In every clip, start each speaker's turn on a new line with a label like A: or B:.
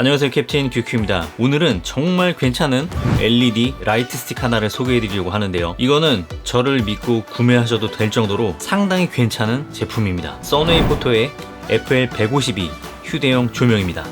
A: 안녕하세요 캡틴 뷰큐입니다. 오늘은 정말 괜찮은 LED 라이트 스틱 하나를 소개해 드리려고 하는데요. 이거는 저를 믿고 구매하셔도 될 정도로 상당히 괜찮은 제품입니다. 써웨이 포토의 FL152 휴대용 조명입니다.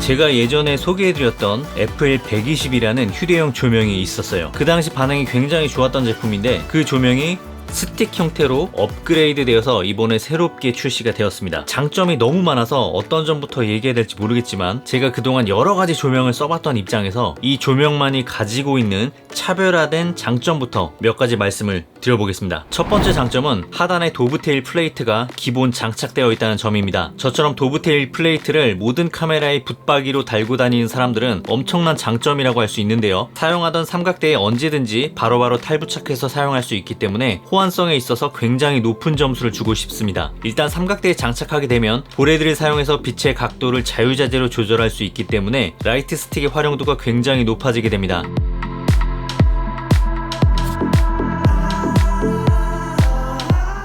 A: 제가 예전에 소개해드렸던 FL120이라는 휴대용 조명이 있었어요. 그 당시 반응이 굉장히 좋았던 제품인데 그 조명이 스틱 형태로 업그레이드 되어서 이번에 새롭게 출시가 되었습니다. 장점이 너무 많아서 어떤 점부터 얘기해야 될지 모르겠지만 제가 그동안 여러 가지 조명을 써봤던 입장에서 이 조명만이 가지고 있는 차별화된 장점부터 몇 가지 말씀을 드려보겠습니다. 첫 번째 장점은 하단에 도브테일 플레이트가 기본 장착되어 있다는 점입니다. 저처럼 도브테일 플레이트를 모든 카메라에 붙박이로 달고 다니는 사람들은 엄청난 장점이라고 할 수 있는데요. 사용하던 삼각대에 언제든지 바로바로 탈부착해서 사용할 수 있기 때문에 호환성에 있어서 굉장히 높은 점수를 주고 싶습니다. 일단 삼각대에 장착하게 되면 보레드를 사용해서 빛의 각도를 자유자재로 조절할 수 있기 때문에 라이트 스틱의 활용도가 굉장히 높아지게 됩니다.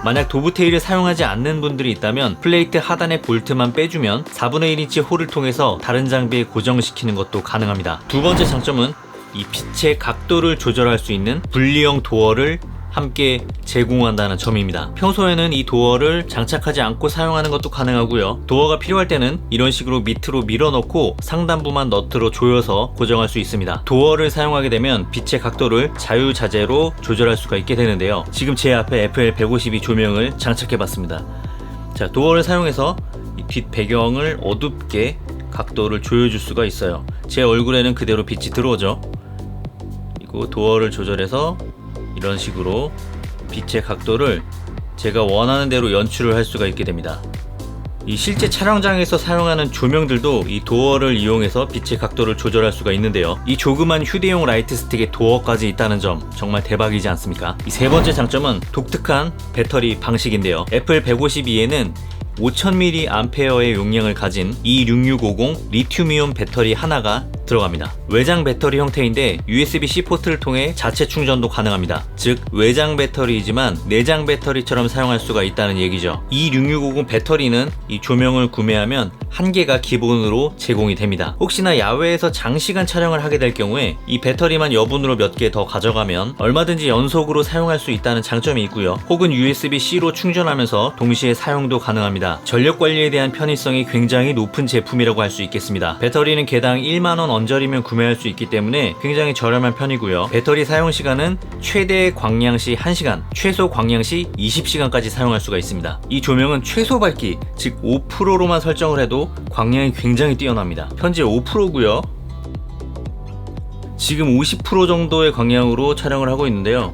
A: 만약 도브테일을 사용하지 않는 분들이 있다면 플레이트 하단의 볼트만 빼주면 4분의 1인치 홀을 통해서 다른 장비에 고정시키는 것도 가능합니다. 두 번째 장점은 이 빛의 각도를 조절할 수 있는 분리형 도어를 함께 제공한다는 점입니다. 평소에는 이 도어를 장착하지 않고 사용하는 것도 가능하고요. 도어가 필요할 때는 이런 식으로 밑으로 밀어넣고 상단부만 너트로 조여서 고정할 수 있습니다. 도어를 사용하게 되면 빛의 각도를 자유자재로 조절할 수가 있게 되는데요. 지금 제 앞에 FL152 조명을 장착해 봤습니다. 자, 도어를 사용해서 이뒷 배경을 어둡게 각도를 조여줄 수가 있어요. 제 얼굴에는 그대로 빛이 들어오죠. 그리고 도어를 조절해서 이런 식으로 빛의 각도를 제가 원하는 대로 연출을 할 수가 있게 됩니다. 이 실제 촬영장에서 사용하는 조명들도 이 도어를 이용해서 빛의 각도를 조절할 수가 있는데요. 이 조그만 휴대용 라이트 스틱에 도어까지 있다는 점 정말 대박이지 않습니까? 이 세 번째 장점은 독특한 배터리 방식인데요. 애플 152에는 5000mAh의 용량을 가진 E6650 리튬이온 배터리 하나가 들어갑니다. 외장 배터리 형태인데 USB-C 포트를 통해 자체 충전도 가능합니다. 즉 외장 배터리이지만 내장 배터리처럼 사용할 수가 있다는 얘기죠. E6650 배터리는 이 조명을 구매하면 한 개가 기본으로 제공이 됩니다. 혹시나 야외에서 장시간 촬영을 하게 될 경우에 이 배터리만 여분으로 몇 개 더 가져가면 얼마든지 연속으로 사용할 수 있다는 장점이 있고요. 혹은 USB-C로 충전하면서 동시에 사용도 가능합니다. 전력 관리에 대한 편의성이 굉장히 높은 제품이라고 할 수 있겠습니다. 배터리는 개당 1만원 언저리면 구매할 수 있기 때문에 굉장히 저렴한 편이고요. 배터리 사용 시간은 최대 광량 시 1시간, 최소 광량 시 20시간까지 사용할 수가 있습니다. 이 조명은 최소 밝기, 즉 5%로만 설정을 해도 광량이 굉장히 뛰어납니다. 현재 5%고요. 지금 50% 정도의 광량으로 촬영을 하고 있는데요.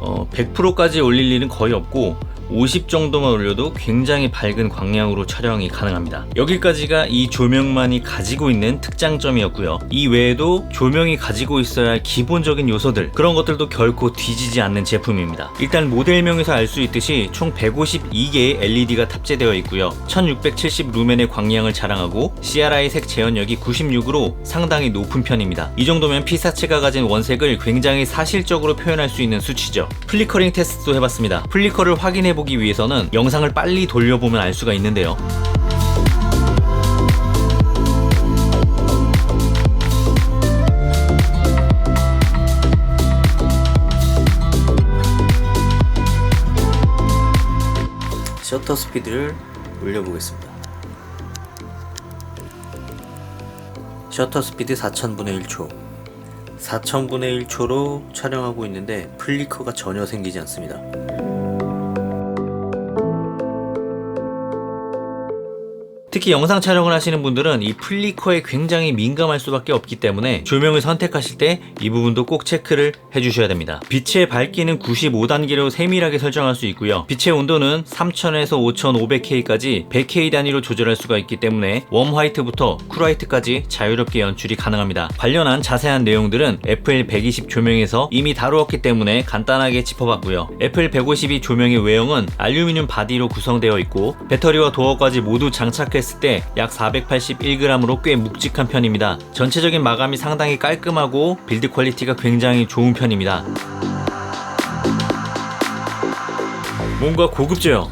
A: 어, 100%까지 올릴 일은 거의 없고 50 정도만 올려도 굉장히 밝은 광량으로 촬영이 가능합니다. 여기까지가 이 조명만이 가지고 있는 특장점이었고요. 이 외에도 조명이 가지고 있어야 할 기본적인 요소들 그런 것들도 결코 뒤지지 않는 제품입니다. 일단 모델명에서 알 수 있듯이 총 152개의 LED가 탑재되어 있고요. 1670 루멘의 광량을 자랑하고 CRI 색 재현력이 96으로 상당히 높은 편입니다. 이 정도면 피사체가 가진 원색을 굉장히 사실적으로 표현할 수 있는 수치죠. 플리커링 테스트도 해봤습니다. 플리커를 확인해 보기 위해서는 영상을 빨리 돌려보면 알 수가 있는데요. 셔터 스피드를 올려보겠습니다. 셔터 스피드 4000분의 1초. 4000분의 1초로 촬영하고 있는데 플리커가 전혀 생기지 않습니다. 특히 영상 촬영을 하시는 분들은 이 플리커에 굉장히 민감할 수밖에 없기 때문에 조명을 선택하실 때 이 부분도 꼭 체크를 해주셔야 됩니다. 빛의 밝기는 95단계로 세밀하게 설정할 수 있고요. 빛의 온도는 3000에서 5500K까지 100K 단위로 조절할 수가 있기 때문에 웜 화이트부터 쿨 화이트까지 자유롭게 연출이 가능합니다. 관련한 자세한 내용들은 애플 120 조명에서 이미 다루었기 때문에 간단하게 짚어봤고요. 애플 152 조명의 외형은 알루미늄 바디로 구성되어 있고 배터리와 도어까지 모두 장착 했을 때 약 481g으로 꽤 묵직한 편입니다. 전체적인 마감이 상당히 깔끔하고 빌드 퀄리티가 굉장히 좋은 편입니다. 뭔가 고급져요.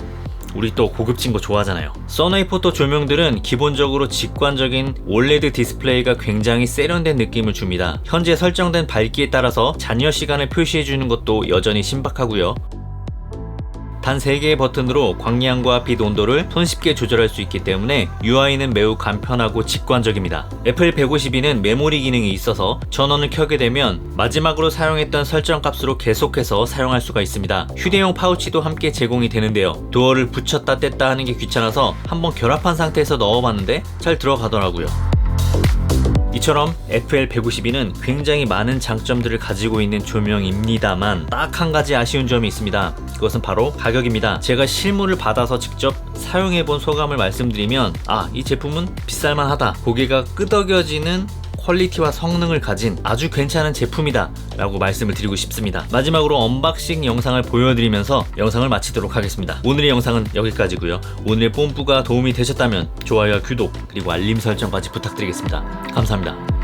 A: 우리 또 고급진 거 좋아하잖아요. 써나이 포토 조명들은 기본적으로 직관적인 올레드 디스플레이가 굉장히 세련된 느낌을 줍니다. 현재 설정된 밝기에 따라서 잔여 시간을 표시해주는 것도 여전히 신박하고요. 단 3개의 버튼으로 광량과 빛 온도를 손쉽게 조절할 수 있기 때문에 UI는 매우 간편하고 직관적입니다. 애플 152는 메모리 기능이 있어서 전원을 켜게 되면 마지막으로 사용했던 설정 값으로 계속해서 사용할 수가 있습니다. 휴대용 파우치도 함께 제공이 되는데요. 도어를 붙였다 뗐다 하는 게 귀찮아서 한번 결합한 상태에서 넣어봤는데 잘 들어가더라고요. 이처럼 FL152는 굉장히 많은 장점들을 가지고 있는 조명입니다만 딱 한 가지 아쉬운 점이 있습니다. 그것은 바로 가격입니다. 제가 실물을 받아서 직접 사용해본 소감을 말씀드리면 아, 이 제품은 비쌀만 하다. 고개가 끄덕여지는 퀄리티와 성능을 가진 아주 괜찮은 제품이다 라고 말씀을 드리고 싶습니다. 마지막으로 언박싱 영상을 보여드리면서 영상을 마치도록 하겠습니다. 오늘의 영상은 여기까지고요. 오늘의 뽐뿌가 도움이 되셨다면 좋아요와 구독 그리고 알림 설정까지 부탁드리겠습니다. 감사합니다